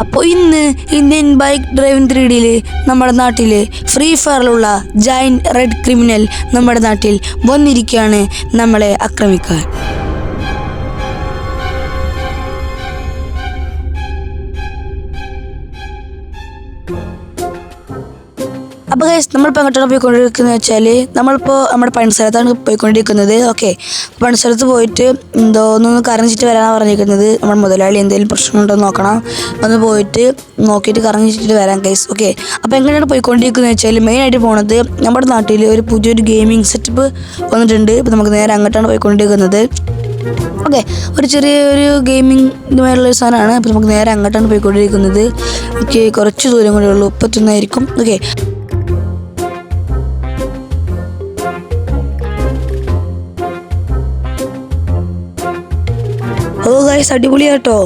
അപ്പോൾ ഇന്ന് Indian bike driving three ഡിയിൽ നമ്മുടെ നാട്ടിൽ ഫ്രീ ഫയറിലുള്ള ജൈൻ റെഡ് ക്രിമിനൽ നമ്മുടെ നാട്ടിൽ വന്നിരിക്കുകയാണ് നമ്മളെ ആക്രമിക്കാൻ. അപ്പോൾ ഗൈസ് നമ്മളിപ്പോൾ എങ്ങോട്ടാണ് പോയിക്കൊണ്ടിരിക്കുന്നത് വെച്ചാൽ നമ്മളിപ്പോൾ നമ്മുടെ പണിസ്ഥലത്താണ് പോയിക്കൊണ്ടിരിക്കുന്നത്. ഓക്കെ പണിസ്ഥലത്ത് പോയിട്ട് എന്തോ ഒന്ന് കറങ്ങിച്ചിട്ട് വരാനാണ് പറഞ്ഞിരിക്കുന്നത്. നമ്മുടെ മുതലാളി എന്തെങ്കിലും പ്രശ്നമുണ്ടോ നോക്കണം. ഒന്ന് പോയിട്ട് നോക്കിയിട്ട് കറങ്ങിച്ചിട്ട് വരാം ഗൈസ് ഓക്കെ അപ്പോൾ എങ്ങനെയാണ് പോയിക്കൊണ്ടിരിക്കുന്നത് വെച്ചാൽ മെയിനായിട്ട് പോണത് നമ്മുടെ നാട്ടിൽ ഒരു പുതിയൊരു ഗെയിമിംഗ് സെറ്റപ്പ് വന്നിട്ടുണ്ട്. ഇപ്പോൾ നമുക്ക് നേരെ അങ്ങോട്ടാണ് പോയിക്കൊണ്ടിരിക്കുന്നത്. ഓക്കെ ഒരു ചെറിയ ഒരു ഗെയിമിംഗ് ഇതുമായിട്ടുള്ള ഒരു സാധനമാണ്. അപ്പോൾ നമുക്ക് നേരെ അങ്ങോട്ടാണ് പോയിക്കൊണ്ടിരിക്കുന്നത്. ഓക്കെ കുറച്ച് ദൂരം കൂടെ ഉള്ളൂ. ആയിരിക്കും ഓക്കെ ഗൈസ് അടിപൊളിയാട്ടോ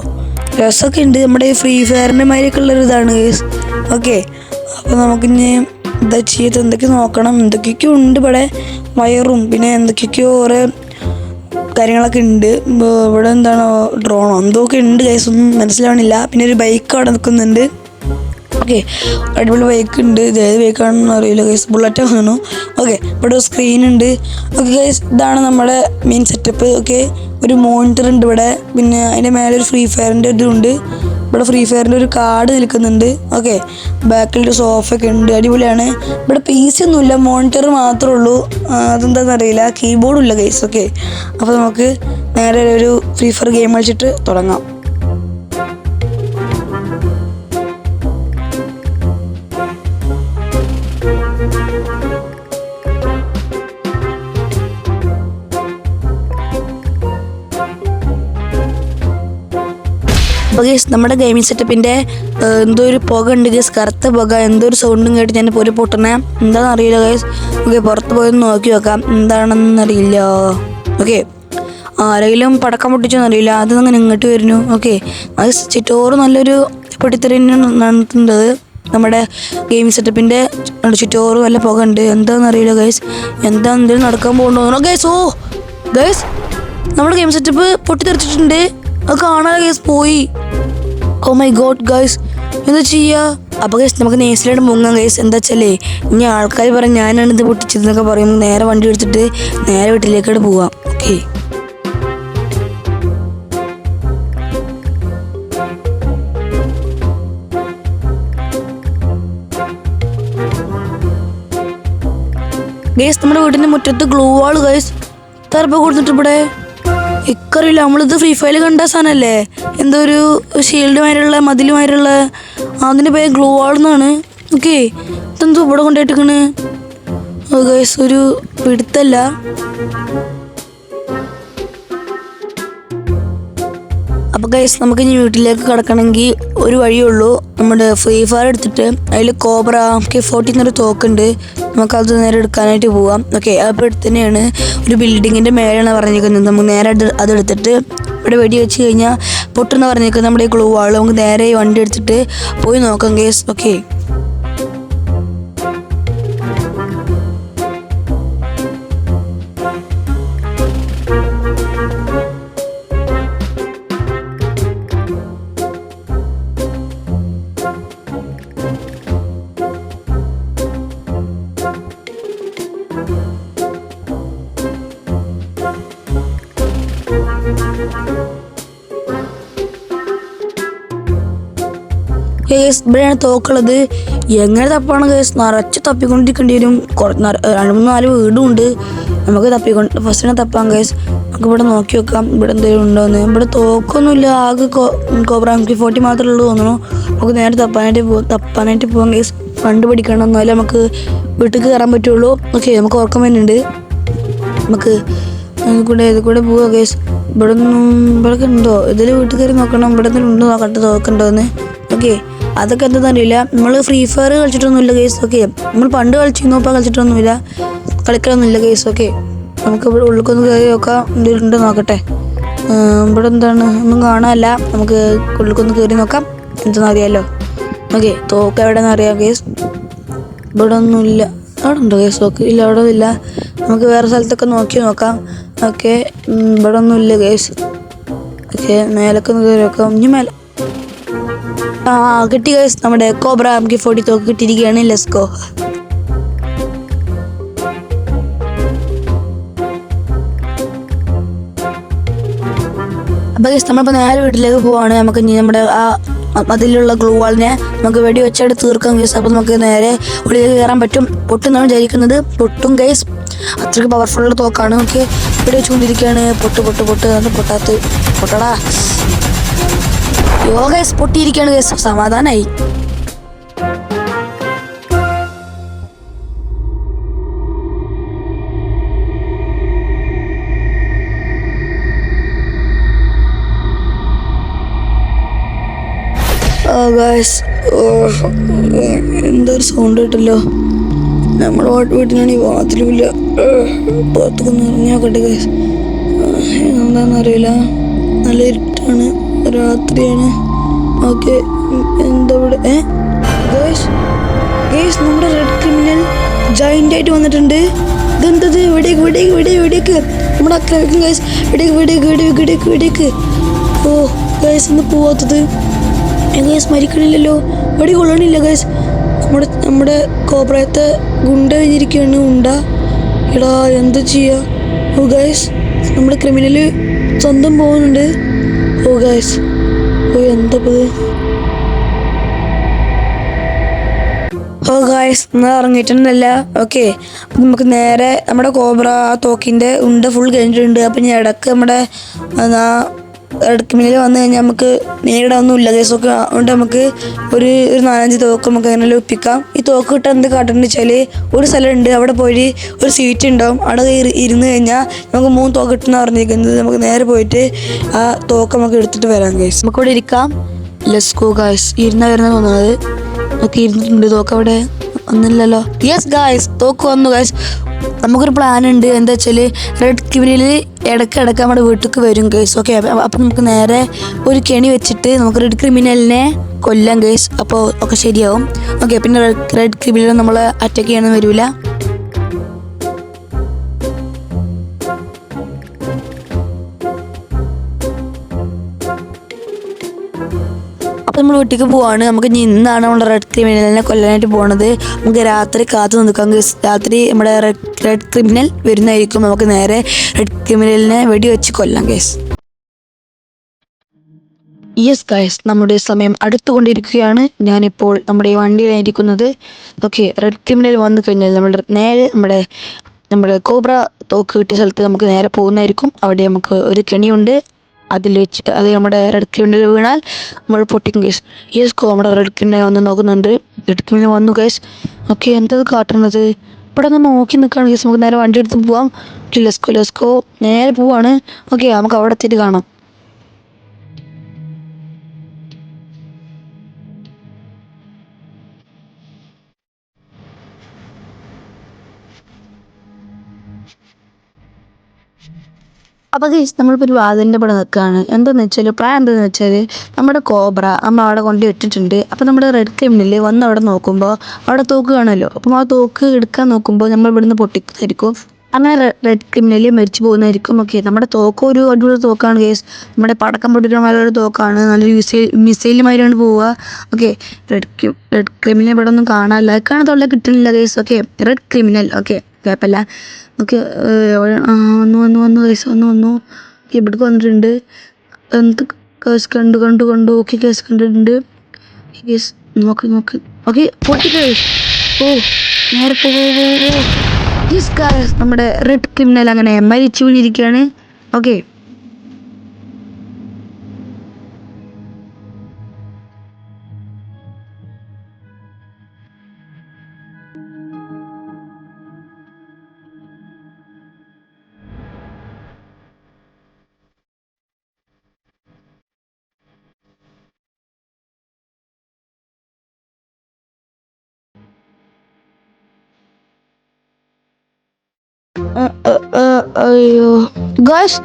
രസമൊക്കെ ഉണ്ട്. നമ്മുടെ ഫ്രീ ഫയറിന്റെ മാതിരിയൊക്കെ ഉള്ളൊരു ഇതാണ് ഗൈസ് ഓക്കെ അപ്പോൾ നമുക്കിനി എന്താ ചെയ്ത് എന്തൊക്കെ നോക്കണം? എന്തൊക്കെയൊക്കെയോ ഉണ്ട് ഇവിടെ? വയറും പിന്നെ എന്തൊക്കെയൊക്കെയോ ഓരോ കാര്യങ്ങളൊക്കെ ഉണ്ട്. ഇവിടെ എന്താണോ? ഡ്രോണോ എന്തൊക്കെ ഉണ്ട് ഗൈസ് ഒന്നും മനസ്സിലാവണില്ല. പിന്നെ ഒരു ബൈക്ക് അവിടെ നിൽക്കുന്നുണ്ട്. ഓക്കെ അടിപൊളി ബൈക്ക് ഉണ്ട്. ഇത് ഏത് ബൈക്കാണെന്ന് അറിയില്ല ഗൈസ് ബുള്ളറ്റ് ആണോ ഓക്കെ ഇവിടെ സ്ക്രീൻ ഉണ്ട്. ഓക്കെ ഗൈസ് ഇതാണ് നമ്മുടെ മെയിൻ സെറ്റപ്പ് ഓക്കെ ഒരു മോണിറ്റർ ഉണ്ട് ഇവിടെ. പിന്നെ അതിന്റെ മേലെ ഒരു ഫ്രീ ഫയറിന്റെ ഇതുണ്ട്. ഇവിടെ ഫ്രീ ഫയറിന്റെ ഒരു കാർഡ് നിൽക്കുന്നുണ്ട്. ഓക്കെ ബാക്കിൽ ഒരു സോഫ ഒക്കെ ഉണ്ട്. അടിപൊളിയാണ്. ഇവിടെ പി സി ഒന്നുമില്ല മോണിറ്റർ മാത്രമേ ഉള്ളൂ. അതെന്താണെന്ന് അറിയില്ല. കീബോർഡും ഇല്ല ഗൈസ് ഓക്കെ അപ്പോൾ നമുക്ക് നേരെ ഒരു ഫ്രീ ഫയർ ഗെയിം കളിച്ചിട്ട് തുടങ്ങാം. ഗേസ് നമ്മുടെ ഗെയിമിംഗ് സെറ്റപ്പിന്റെ എന്തോ ഒരു പുക ഉണ്ട് ഗേസ് കറുത്ത പുക എന്തോ ഒരു സൗണ്ടും കേട്ട് ഞാൻ പൊരി പൊട്ടണേ എന്താണെന്ന് അറിയില്ല ഗേസ് ഓക്കെ പുറത്ത് പോയി നോക്കി നോക്കാം. എന്താണെന്ന് അറിയില്ല. ഓക്കെ ആരെങ്കിലും പടക്കം പൊട്ടിച്ചോന്ന് അറിയില്ല. അത് അങ്ങനെ ഇങ്ങോട്ട് വരുന്നു. ഓക്കെ അത് ചിറ്റോറ് നല്ലൊരു പൊട്ടിത്തെറി നടത്തുന്നത് നമ്മുടെ ഗെയിമിംഗ് സെറ്റപ്പിന്റെ ചുറ്റോറ് നല്ല പുക ഉണ്ട്. എന്താണെന്ന് അറിയില്ല ഗൈസ് എന്താ എന്തെങ്കിലും നടക്കാൻ പോകുന്നുണ്ടോ ഗൈസ് ഓ ഗൈസ് നമ്മുടെ ഗെയിം സെറ്റപ്പ് പൊട്ടിത്തെറിച്ചിട്ടുണ്ട്. അത് കാണാതെ ഗൈസ് പോയി. ഓ മൈ ഗോഡ് ഗൈസ് എന്താ ചെയ്യാ? അപ്പോൾ ഗൈസ് നമുക്ക് നേസിലോട്ട് മുങ്ങാം ഗൈസ് എന്താ വെച്ചാലേ ഇനി ആൾക്കാർ പറയും ഞാനാണ് ഇത് പൊട്ടിച്ചതെന്നൊക്കെ പറയും. നേരെ വണ്ടി എടുത്തിട്ട് നേരെ വീട്ടിലേക്കോട്ട് പോവാം. ഓക്കെ ഗൈസ് നമ്മുടെ വീടിന്റെ മുറ്റത്ത് ഗ്ലൂ വാൾ ഗൈസ് തറപ്പ് കൊടുത്തിട്ട് ഇവിടെ. ഇക്കറിയില്ല നമ്മളിത് ഫ്രീ ഫയർ കണ്ട സാധനല്ലേ? എന്തോ ഒരു ഷീൽഡുമായിട്ടുള്ള മതിലുമായിട്ടുള്ള അതിന്റെ പേര് ഗ്ലൂ വാൾ എന്നാണ്. ഓക്കെ ഇതെന്തോ ഇവിടെ കൊണ്ടുപോയിട്ടിരിക്കണ്. ഒരു പിടുത്തല്ല. അപ്പോൾ ഗൈസ് നമുക്ക് ഇനി വീട്ടിലേക്ക് കിടക്കണമെങ്കിൽ ഒരു വഴിയേ ഉള്ളൂ. നമ്മുടെ ഫ്രീ ഫയർ എടുത്തിട്ട് അതിൽ കോബ്ര കെ ഫോർട്ടി എന്നൊരു തോക്കുണ്ട് നമുക്കത് നേരെ എടുക്കാനായിട്ട് പോവാം. ഓക്കെ അപ്പോൾ എടുത്ത് തന്നെയാണ് ഒരു ബിൽഡിങ്ങിന്റെ മേലെയാണ് പറഞ്ഞിരിക്കുന്നത്. നമുക്ക് നേരെ അത് അതെടുത്തിട്ട് ഇവിടെ വെടി വെച്ച് കഴിഞ്ഞാൽ പൊട്ടെന്ന് പറഞ്ഞിരിക്കുന്നത് നമ്മുടെ ഗ്ലൂ വാൾ നമുക്ക് നേരെ വണ്ടി എടുത്തിട്ട് പോയി നോക്കാം കേസ് ഓക്കെ കേസ് ഇവിടെയാണ് തോക്കുള്ളത്. എങ്ങനെ തപ്പാണ് കേസ് നിറച്ച് തപ്പിക്കൊണ്ടിരിക്കേണ്ടി വരും. കുറച്ച് രണ്ട് മൂന്ന് നാല് വീടും ഉണ്ട് നമുക്ക് തപ്പിക്കൊണ്ട് ഫസ്റ്റിനെ തപ്പാം കേസ് നമുക്ക് ഇവിടെ നോക്കി വെക്കാം. ഇവിടെ എന്തെങ്കിലും ഉണ്ടോയെന്ന് ഇവിടെ തോക്കൊന്നുമില്ല. ആകെ കോബ്ര ഫി ഫോർട്ടി മാത്രമേ ഉള്ളൂ തോന്നുന്നു. നമുക്ക് നേരെ തപ്പാനായിട്ട് പോകും തപ്പാനായിട്ട് പോകാം കേസ് ഫണ്ട് പിടിക്കണം. എന്നാലേ നമുക്ക് വീട്ടിൽ കയറാൻ പറ്റുള്ളൂ. ഓക്കെ നമുക്ക് ഉറക്കം വരുന്നുണ്ട്. നമുക്ക് കൂടെ ഇത് കൂടെ പോവാ കേസ് ഇവിടെ നിന്നും ഇവിടെ ഉണ്ടോ? ഇതിൽ വീട്ടിൽ കയറി നോക്കണം. ഇവിടെ നിന്ന് ഉണ്ടോ? നോക്കട്ടെ നോക്കണ്ടോന്ന് ഓക്കെ അതൊക്കെ എന്താണെന്നറിയില്ല നമ്മൾ ഫ്രീ ഫയർ കളിച്ചിട്ടൊന്നുമില്ല കേസ് ഓക്കെ നമ്മൾ പണ്ട് കളിച്ചിരുന്നു ഇപ്പം കളിച്ചിട്ടൊന്നുമില്ല. കളിക്കലൊന്നുമില്ല കേസ് ഓക്കെ നമുക്ക് ഇവിടെ ഉള്ളിക്കൊന്ന് കയറി നോക്കാം. എന്തെങ്കിലും നോക്കട്ടെ. ഇവിടെ എന്താണ്? ഒന്നും കാണാനല്ല. നമുക്ക് ഉള്ളിക്കൊന്ന് കയറി നോക്കാം. എന്താണെന്ന് അറിയാമല്ലോ ഓക്കെ തോക്ക് എവിടെയെന്ന് അറിയാം കേസ് ഇവിടെ ഒന്നുമില്ല അവിടെ ഉണ്ടോ കേസ് ഓക്കെ ഇല്ല അവിടെ ഇല്ല നമുക്ക് വേറെ സ്ഥലത്തൊക്കെ നോക്കി നോക്കാം. ഓക്കെ ഇവിടെ ഒന്നുമില്ല കേസ് ഓക്കെ മേലൊക്കെ ഒന്ന് കയറി നോക്കാം. ഇനി മേലെ ആ കിട്ടി ഗൈസ് നമ്മുടെ കോബ്ര എം കെ ഫോർട്ടി തോക്ക് കിട്ടിയിരിക്കുകയാണ്. ലെസ്കോ അപ്പൊ ഗൈസ് നമ്മളിപ്പോൾ നേരെ വീട്ടിലേക്ക് പോവാണ്. നമുക്ക് ഇനി നമ്മുടെ ആ അതിലുള്ള ഗ്ലൂ വാളിനെ നമുക്ക് വെടി വെച്ചായിട്ട് തീർക്കാം ഗൈസ് അപ്പോൾ നമുക്ക് നേരെ ഉള്ളിലേക്ക് കയറാൻ പറ്റും. പൊട്ടുന്നാണ് വിചാരിക്കുന്നത്. പൊട്ടും ഗൈസ് അത്രയ്ക്ക് പവർഫുൾ തോക്കാണ്. നമുക്ക് വെടി വെച്ചുകൊണ്ടിരിക്കുകയാണ്. പൊട്ട് പൊട്ട് പൊട്ട്. അത് പൊട്ടാത്ത് പൊട്ടടാ. യോ ഗൈസ് പൊട്ടിയിരിക്കുകയാണ് കേസ് സമാധാനായി. എന്തൊരു സൗണ്ട് കിട്ടല്ലോ. നമ്മുടെ വീട്ടിലാണെങ്കിൽ വാതിലുമില്ല പുറത്തൊക്കെ നിറഞ്ഞോക്കട്ടെ ഗൈസ് എന്താണെന്ന് അറിയില്ല നല്ല ഇരുട്ടാണ്. രാത്രിയാണ്. ഓക്കെ എന്താ ഇവിടെ? ഏ? ഗേസ് ഗേസ് നമ്മുടെ റെഡ് ക്രിമിനൽ ജോയിന്റ് ആയിട്ട് വന്നിട്ടുണ്ട്. ഇതെന്തത് ഇവിടേക്ക് ഇവിടേക്ക് ഇവിടെ ഇവിടേക്ക്. നമ്മുടെ അക്രമിക്കും ഗേസ് ഇവിടേക്ക് ഇവിടേക്ക് ഇവിടേക്ക് ഇവിടേക്ക് ഇവിടേക്ക്. ഓ ഗേസ് ഇന്ന് പോവാത്തത്. ഗേസ് മരിക്കണില്ലല്ലോ. ഇവിടെ കൊള്ളണില്ല ഗേസ് നമ്മുടെ നമ്മുടെ കോപ്രായത്തെ ഗുണ്ട കഴിഞ്ഞിരിക്കുകയാണ് ഉണ്ട എടാ എന്ത് ചെയ്യുക ഓ ഗേസ് നമ്മുടെ ക്രിമിനൽ സ്വന്തം പോകുന്നുണ്ട് ഓ ഗൈസ് ഓ എന്താ ഇത്? ഓ ഗായ്സ് എന്നാൽ ഇറങ്ങിയിട്ടുണ്ടല്ല ഓക്കെ. നമുക്ക് നേരെ നമ്മുടെ കോബ്ര ആ തോക്കിന്റെ ഉണ്ട് ഫുൾ കഴിഞ്ഞിട്ടുണ്ട്. അപ്പം ഇനി ഇടയ്ക്ക് നമ്മുടെ ആ ഇടയ്ക്ക് മിന്നിൽ വന്നു കഴിഞ്ഞാൽ നമുക്ക് നേരിടാൻ ഒന്നുമില്ല ദിവസമൊക്കെ അതുകൊണ്ട് നമുക്ക് ഒരു ഒരു നാലഞ്ച് തോക്ക് നമുക്ക് അങ്ങനെ ഒപ്പിക്കാം ഈ തോക്ക് കിട്ടാൻ എന്ത് കാട്ടുന്നത് വെച്ചാൽ ഒരു സ്ഥലമുണ്ട്. അവിടെ പോയി ഒരു സീറ്റ് ഉണ്ടാവും. അവിടെ ഇരു- ഇരുന്ന് കഴിഞ്ഞാൽ നമുക്ക് മൂന്ന് തോക്ക് കിട്ടുന്ന പറഞ്ഞിരിക്കുന്നത്. നമുക്ക് നേരെ പോയിട്ട് ആ തോക്ക് നമുക്ക് എടുത്തിട്ട് വരാം കേസ് നമുക്കിവിടെ ഇരിക്കാം. ലെസ്കോ ഗായ്സ് ഇരുന്ന വരുന്ന തോന്നുന്നത്. ഒക്കെ ഇരുന്നിട്ടുണ്ട്. തോക്ക് അവിടെ വന്നില്ലല്ലോ യെസ് ഗായ്സ് തോക്ക് വന്നു ഗായ്സ് നമുക്കൊരു പ്ലാൻ ഉണ്ട്. എന്താ വെച്ചാൽ റെഡ് കിവിനിൽ ഇടയ്ക്ക് ഇടയ്ക്ക് നമ്മുടെ വീട്ടിലേക്ക് വരും കേസ് ഓക്കെ അപ്പം നമുക്ക് നേരെ ഒരു കെണി വെച്ചിട്ട് നമുക്ക് റെഡ് ക്രിമിനലിനെ കൊല്ലാം കേസ് അപ്പോൾ ഒക്കെ ശരിയാവും. ഓക്കെ പിന്നെ റെഡ് ക്രിമിനൽ നമ്മൾ അറ്റാക്ക് ചെയ്യാനൊന്നും വരില്ല അപ്പം നമ്മൾ വീട്ടിലേക്ക് പോവാണ്. നമുക്ക് ഇനി ഇന്നാണ് നമ്മുടെ റെഡ് ക്രിമിനലിനെ കൊല്ലാനായിട്ട് പോകുന്നത് നമുക്ക് രാത്രി കാത്തു നിൽക്കാം. രാത്രി നമ്മുടെ റെഡ് റെഡ് ക്രിമിനൽ വരുന്നതായിരിക്കും. നമുക്ക് നേരെ റെഡ് ക്രിമിനലിനെ വെടിവെച്ച് കൊല്ലാം കേസ് യെസ് ഗൈസ് നമ്മുടെ സമയം അടുത്തുകൊണ്ടിരിക്കുകയാണ്. ഞാനിപ്പോൾ നമ്മുടെ വണ്ടിയിലായിരിക്കുന്നത് ഓക്കെ റെഡ് ക്രിമിനൽ വന്നു കഴിഞ്ഞാൽ നമ്മുടെ നേരെ നമ്മുടെ നമ്മുടെ കോബ്ര തോക്ക് കിട്ടിയ സ്ഥലത്ത് നമുക്ക് നേരെ പോകുന്നതായിരിക്കും. അവിടെ നമുക്ക് ഒരു കെണിയുണ്ട്. അതിൽ വെച്ച് അത് നമ്മുടെ റെഡ് വീണാൽ നമ്മൾ പൊട്ടിക്കും കേസ് യെസ് കോ നമ്മുടെ റെഡ് ക്രിമിനൽ വന്ന് നോക്കുന്നുണ്ട്. റെഡ് വന്നു കേസ് ഓക്കെ എന്തത് കാട്ടുന്നത് ഇവിടെ ഒന്ന് നോക്കി നിൽക്കുകയാണ് കേസ് നമുക്ക് നേരെ വണ്ടി എടുത്ത് പോവാം. ലെസ്കോ ലെസ്കോ നേരെ പോവാണ്. ഓക്കെ നമുക്ക് അവിടെ എത്തിയിട്ട് കാണാം. അപ്പോൾ ഗൈസ് നമ്മളിപ്പോൾ ഒരു വാതിലിന്റെ ഇവിടെ നിൽക്കുകയാണ് എന്താണെന്ന് വെച്ചാൽ പ്ലാൻ എന്താണെന്ന് വെച്ചാൽ നമ്മുടെ കോബ്ര നമ്മൾ അവിടെ കൊണ്ട് ഇട്ടിട്ടുണ്ട്. അപ്പോൾ നമ്മുടെ റെഡ് ക്രിമിനൽ വന്ന് അവിടെ നോക്കുമ്പോൾ അവിടെ തോക്ക് കാണുമല്ലോ അപ്പം ആ തോക്ക് എടുക്കാൻ നോക്കുമ്പോൾ നമ്മൾ ഇവിടുന്ന് പൊട്ടിക്കുന്നതായിരിക്കും. അങ്ങനെ റെഡ് ക്രിമിനലി മരിച്ചു പോകുന്നതായിരിക്കും ഓക്കെ നമ്മുടെ തോക്ക് ഒരു അടിപൊളി തോക്കാണ് കേസ് നമ്മുടെ പടക്കം പൊട്ടിക്കുന്ന ഒരു തോക്കാണ്. നല്ലൊരു മിസൈൽ മിസൈലുമായിട്ടാണ് പോവുക ഓക്കെ റെഡ് റെഡ് ക്രിമിനൽ ഇവിടെ ഒന്നും കാണാനില്ല. കാണാൻ തൊള്ള കിട്ടുന്നില്ല guys okay red criminal okay കുഴപ്പമില്ല. നോക്കി വന്നു വന്നു വന്നു കേസ് വന്നു വന്നു. ഇവിടേക്ക് വന്നിട്ടുണ്ട് എന്ത് കേസ് കണ്ടു കണ്ടു കണ്ടു ഓക്കെ കേസ് കണ്ടിട്ടുണ്ട്. കേസ് നോക്കി നോക്കി. ഓക്കെ പൊട്ടിക്കേ ഓ നേരെ നമ്മുടെ റെഡ് ക്രിമിനൽ അങ്ങനെ മരിച്ചു വീണിരിക്കുകയാണ്. ഓക്കെ. അയ്യോ. ഗായ്സ്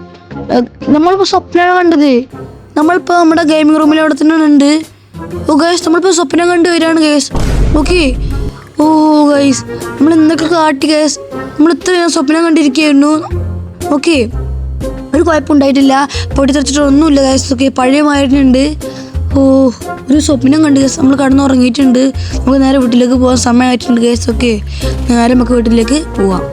നമ്മളിപ്പോൾ സ്വപ്നമാണ് കണ്ടത്. നമ്മളിപ്പോൾ നമ്മുടെ ഗെയിമിംഗ് റൂമിൽ അവിടെ തന്നെ ഉണ്ട്? ഓ ഗൈസ് നമ്മളിപ്പോൾ സ്വപ്നം കണ്ടു വരികയാണ് ഗൈസ് ഓക്കെ ഓ ഗൈസ് നമ്മൾ എന്തൊക്കെ കാട്ടി ഗൈസ് നമ്മൾ ഇത്ര സ്വപ്നം കണ്ടിരിക്കുകയായിരുന്നു. ഓക്കെ ഒരു കുഴപ്പമുണ്ടായിട്ടില്ല പൊട്ടിത്തെറിച്ചിട്ട് ഒന്നുമില്ല ഗൈസ് ഓക്കെ പഴയ മായിരുന്നുണ്ട് ഓ ഒരു സ്വപ്നം കണ്ട് ഗൈസ് നമ്മൾ കടന്നുറങ്ങിയിട്ടുണ്ട്. നമുക്ക് നേരെ വീട്ടിലേക്ക് പോകാൻ സമയമായിട്ടുണ്ട് ഗൈസ് ഓക്കെ നേരെ നമുക്ക് വീട്ടിലേക്ക് പോവാം.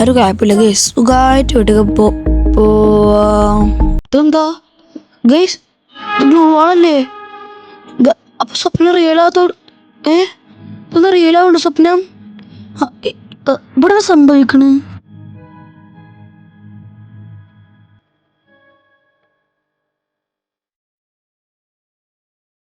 ഒരു കുഴപ്പമില്ല ഗൈസ് സുഖമായിട്ട് വീട്ടിൽ പോ. ഇതെന്താ? ഗൈസ് ആണല്ലേ അപ്പൊ സ്വപ്നം റിയലാകത്തോ ഏ? റിയലാവുണ്ട് സ്വപ്നം? ഇവിടെ സംഭവിക്കണ്?